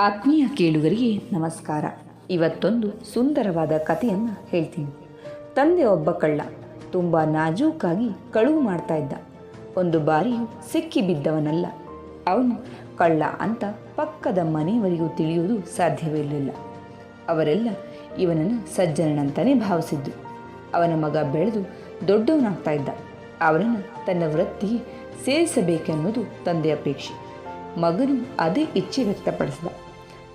ಆತ್ಮೀಯ ಕೇಳುಗರಿಗೆ ನಮಸ್ಕಾರ. ಇವತ್ತೊಂದು ಸುಂದರವಾದ ಕಥೆಯನ್ನು ಹೇಳ್ತೀನಿ. ತಂದೆ ಒಬ್ಬ ಕಳ್ಳ, ತುಂಬ ನಾಜೂಕಾಗಿ ಕಳುವು ಮಾಡ್ತಾ ಇದ್ದ. ಒಂದು ಬಾರಿಯೂ ಸಿಕ್ಕಿ ಬಿದ್ದವನಲ್ಲ. ಅವನು ಕಳ್ಳ ಅಂತ ಪಕ್ಕದ ಮನೆಯವರಿಗೂ ತಿಳಿಯುವುದು ಸಾಧ್ಯವಿರಲಿಲ್ಲ. ಅವರೆಲ್ಲ ಇವನನ್ನು ಸಜ್ಜನನಂತಲೇ ಭಾವಿಸಿದ್ದು. ಅವನ ಮಗ ಬೆಳೆದು ದೊಡ್ಡವನಾಗ್ತಾ ಇದ್ದ. ಅವನನ್ನು ತನ್ನ ವೃತ್ತಿಗೆ ಸೇರಿಸಬೇಕೆನ್ನುವುದು ತಂದೆಯ ಅಪೇಕ್ಷೆ. ಮಗನು ಅದೇ ಇಚ್ಛೆ ವ್ಯಕ್ತಪಡಿಸಿದ.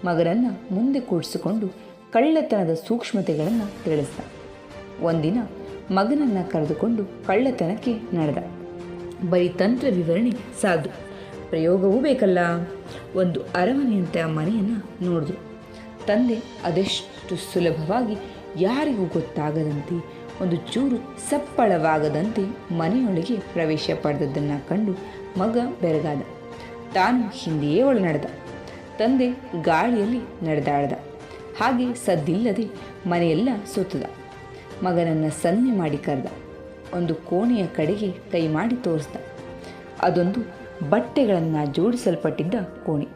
ಮಗನನ್ನು ಮುಂದೆ ಕೂಡಿಸಿಕೊಂಡು ಕಳ್ಳತನದ ಸೂಕ್ಷ್ಮತೆಗಳನ್ನು ತಿಳಿಸಿದ. ಒಂದಿನ ಮಗನನ್ನು ಕರೆದುಕೊಂಡು ಕಳ್ಳತನಕ್ಕೆ ನಡೆದ. ಬರೀ ತಂತ್ರ ವಿವರಣೆ ಸಾಧು ಪ್ರಯೋಗವೂ ಬೇಕಲ್ಲ. ಒಂದು ಅರಮನೆಯಂತೆ ಆ ಮನೆಯನ್ನು ನೋಡಿದ್ರು ತಂದೆ ಅದೆಷ್ಟು ಸುಲಭವಾಗಿ ಯಾರಿಗೂ ಗೊತ್ತಾಗದಂತೆ, ಒಂದು ಚೂರು ಸಪ್ಪಳವಾಗದಂತೆ ಮನೆಯೊಳಗೆ ಪ್ರವೇಶ ಪಡೆದದ್ದನ್ನು ಕಂಡು ಮಗ ಬೆರಗಾದ. ತಾನು ಹಿಂದೆಯೇ ಒಳ ನಡೆದ. ತಂದೆ ಗಾಳಿಯಲ್ಲಿ ನಡೆದಾಡ್ದ. ಹಾಗೆ ಸದ್ದಿಲ್ಲದೆ ಮನೆಯೆಲ್ಲ ಸುತ್ತದ. ಮಗನನ್ನು ಸನ್ನೆ ಮಾಡಿ ಕರೆದ. ಒಂದು ಕೋಣೆಯ ಕಡೆಗೆ ಕೈ ಮಾಡಿ ತೋರಿಸ್ದ. ಅದೊಂದು ಬಟ್ಟೆಗಳನ್ನು ಜೋಡಿಸಲ್ಪಟ್ಟಿದ್ದ ಕೋಣೆ.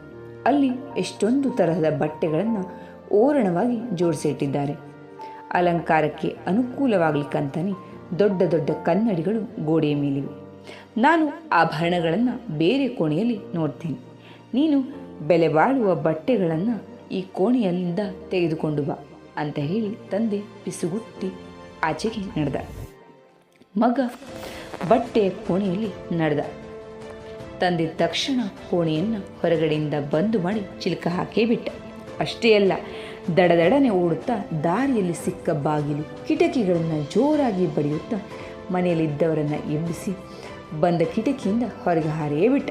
ಅಲ್ಲಿ ಎಷ್ಟೊಂದು ತರಹದ ಬಟ್ಟೆಗಳನ್ನು ಓರಣವಾಗಿ ಜೋಡಿಸಿಟ್ಟಿದ್ದಾರೆ. ಅಲಂಕಾರಕ್ಕೆ ಅನುಕೂಲವಾಗಲಿಕ್ಕಂತಾನೆ ದೊಡ್ಡ ದೊಡ್ಡ ಕನ್ನಡಿಗಳು ಗೋಡೆಯ ಮೇಲಿವೆ. ನಾನು ಆಭರಣಗಳನ್ನು ಬೇರೆ ಕೋಣೆಯಲ್ಲಿ ನೋಡ್ತೀನಿ. ನೀನು ಬೆಲೆ ಬಾಳುವ ಬಟ್ಟೆಗಳನ್ನು ಈ ಕೋಣೆಯಲ್ಲಿಂದ ತೆಗೆದುಕೊಂಡು ಬಾ ಅಂತ ಹೇಳಿ ತಂದೆ ಪಿಸುಗುಟ್ಟಿ ಆಚೆಗೆ ನಡೆದ. ಮಗ ಬಟ್ಟೆಯ ಕೋಣೆಯಲ್ಲಿ ನಡೆದ. ತಂದೆ ತಕ್ಷಣ ಕೋಣೆಯನ್ನು ಹೊರಗಡೆಯಿಂದ ಬಂದು ಮಾಡಿ ಚಿಲಕ ಹಾಕೇ ಬಿಟ್ಟ. ಅಷ್ಟೇ ಅಲ್ಲ, ದಡದಡನೆ ಓಡುತ್ತಾ ದಾರಿಯಲ್ಲಿ ಸಿಕ್ಕ ಬಾಗಿಲು ಕಿಟಕಿಗಳನ್ನು ಜೋರಾಗಿ ಬಡಿಯುತ್ತಾ ಮನೆಯಲ್ಲಿದ್ದವರನ್ನು ಎಬ್ಬಿಸಿ ಬಂದ ಕಿಟಕಿಯಿಂದ ಹೊರಗೆ ಹಾರೇ ಬಿಟ್ಟ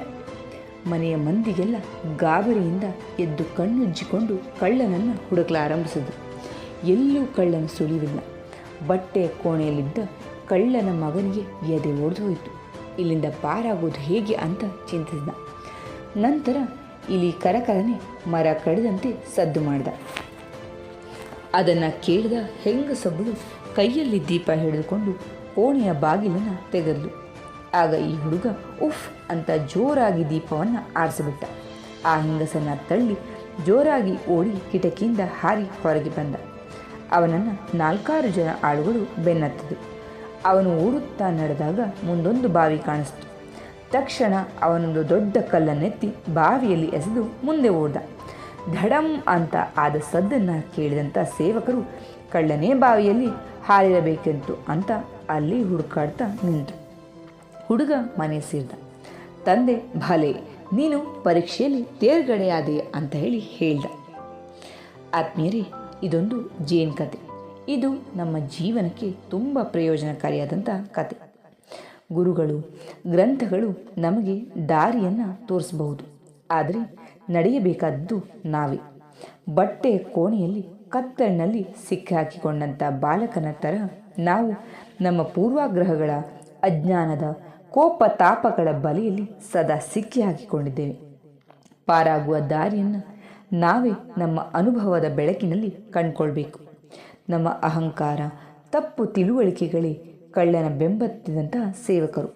ಮನೆಯ ಮಂದಿಗೆಲ್ಲ ಗಾಬರಿಯಿಂದ ಎದ್ದು ಕಣ್ಣುಜ್ಜಿಕೊಂಡು ಕಳ್ಳನನ್ನು ಹುಡುಕಲಾರಂಭಿಸಿದ್ರು ಎಲ್ಲೂ ಕಳ್ಳನ ಸುಳಿವಿಲ್ಲ. ಬಟ್ಟೆಯ ಕೋಣೆಯಲ್ಲಿದ್ದ ಕಳ್ಳನ ಮಗನಿಗೆ ಎದೆ ಒಡೆದು ಹೋಯಿತು. ಇಲ್ಲಿಂದ ಪಾರಾಗೋದು ಹೇಗೆ ಅಂತ ಚಿಂತಿಸಿದ ನಂತರ ಇಲ್ಲಿ ಕರಕರನೆ ಮರ ಕಡಿದಂತೆ ಸದ್ದು ಮಾಡಿದ. ಅದನ್ನು ಕೇಳಿದ ಹೆಂಗಸೊಬ್ಬಳು ಕೈಯಲ್ಲಿ ದೀಪ ಹಿಡಿದುಕೊಂಡು ಕೋಣೆಯ ಬಾಗಿಲನ್ನು ತೆಗೆದ್ಲು. ಆಗ ಈ ಹುಡುಗ ಉಫ್ ಅಂತ ಜೋರಾಗಿ ದೀಪವನ್ನು ಆರಿಸಿಬಿಟ್ಟ. ಆ ಹೆಂಗಸನ್ನು ತಳ್ಳಿ ಜೋರಾಗಿ ಓಡಿ ಕಿಟಕಿಯಿಂದ ಹಾರಿ ಹೊರಗೆ ಬಂದ. ಅವನನ್ನು ನಾಲ್ಕಾರು ಜನ ಆಳುಗಳು ಬೆನ್ನತ್ತಿದ್ರು. ಅವನು ಓಡುತ್ತಾ ನಡೆದಾಗ ಮುಂದೊಂದು ಬಾವಿ ಕಾಣಿಸ್ತು. ತಕ್ಷಣ ಅವನೊಂದು ದೊಡ್ಡ ಕಲ್ಲನ್ನೆತ್ತಿ ಬಾವಿಯಲ್ಲಿ ಎಸೆದು ಮುಂದೆ ಓಡ್ದ. ಧಡಂ ಅಂತ ಆದ ಸದ್ದನ್ನು ಕೇಳಿದಂಥ ಸೇವಕರು ಕಳ್ಳನೇ ಬಾವಿಯಲ್ಲಿ ಹಾರಿರಬೇಕೆಂತು ಅಂತ ಅಲ್ಲಿ ಹುಡುಕಾಡ್ತಾ ನಿಂತು. ಹುಡುಗ ಮನೆ ಸೇರಿದ. ತಂದೆ ಭಲೆ ನೀನು ಪರೀಕ್ಷೆಯಲ್ಲಿ ತೇರ್ಗಡೆಯಾದೆ ಅಂತ ಹೇಳಿ ಹೇಳ್ದ. ಆತ್ಮೀಯರೇ, ಇದೊಂದು ಜೇನ್ ಕತೆ. ಇದು ನಮ್ಮ ಜೀವನಕ್ಕೆ ತುಂಬ ಪ್ರಯೋಜನಕಾರಿಯಾದಂಥ ಕತೆ. ಗುರುಗಳು, ಗ್ರಂಥಗಳು ನಮಗೆ ದಾರಿಯನ್ನು ತೋರಿಸಬಹುದು. ಆದರೆ ನಡೆಯಬೇಕಾದ್ದು ನಾವೇ. ಬಟ್ಟೆ ಕೋಣೆಯಲ್ಲಿ ಕತ್ತಲಿನಲ್ಲಿ ಸಿಕ್ಕಿಹಾಕಿಕೊಂಡಂಥ ಬಾಲಕನ ಥರ ನಾವು ನಮ್ಮ ಪೂರ್ವಾಗ್ರಹಗಳ, ಅಜ್ಞಾನದ ಕೋಪ ತಾಪಗಳ ಬಲೆಯಲ್ಲಿ ಸದಾ ಸಿಕ್ಕಿ ಹಾಕಿಕೊಂಡಿದ್ದೇವೆ ಪಾರಾಗುವ ದಾರಿಯನ್ನು ನಾವೇ ನಮ್ಮ ಅನುಭವದ ಬೆಳಕಿನಲ್ಲಿ ಕಂಡುಕೊಳ್ಬೇಕು. ನಮ್ಮ ಅಹಂಕಾರ, ತಪ್ಪು ತಿಳುವಳಿಕೆಗಳೇ ಕಳ್ಳನ ಬೆಂಬತ್ತಿದಂತಹ ಸೇವಕರು.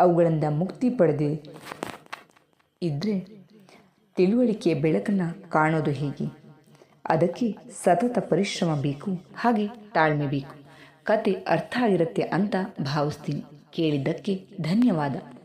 ಅವುಗಳಿಂದ ಮುಕ್ತಿ ಪಡೆದು ಇದ್ದರೆ ತಿಳುವಳಿಕೆಯ ಬೆಳಕನ್ನು ಕಾಣೋದು ಹೇಗೆ? ಅದಕ್ಕೆ ಸತತ ಪರಿಶ್ರಮ ಬೇಕು, ಹಾಗೆ ತಾಳ್ಮೆ ಬೇಕು. ಕತೆ ಅರ್ಥ ಆಗಿರುತ್ತೆ ಅಂತ ಭಾವಿಸ್ತೀನಿ. ಕೇಳಿದ್ದಕ್ಕೆ ಧನ್ಯವಾದ.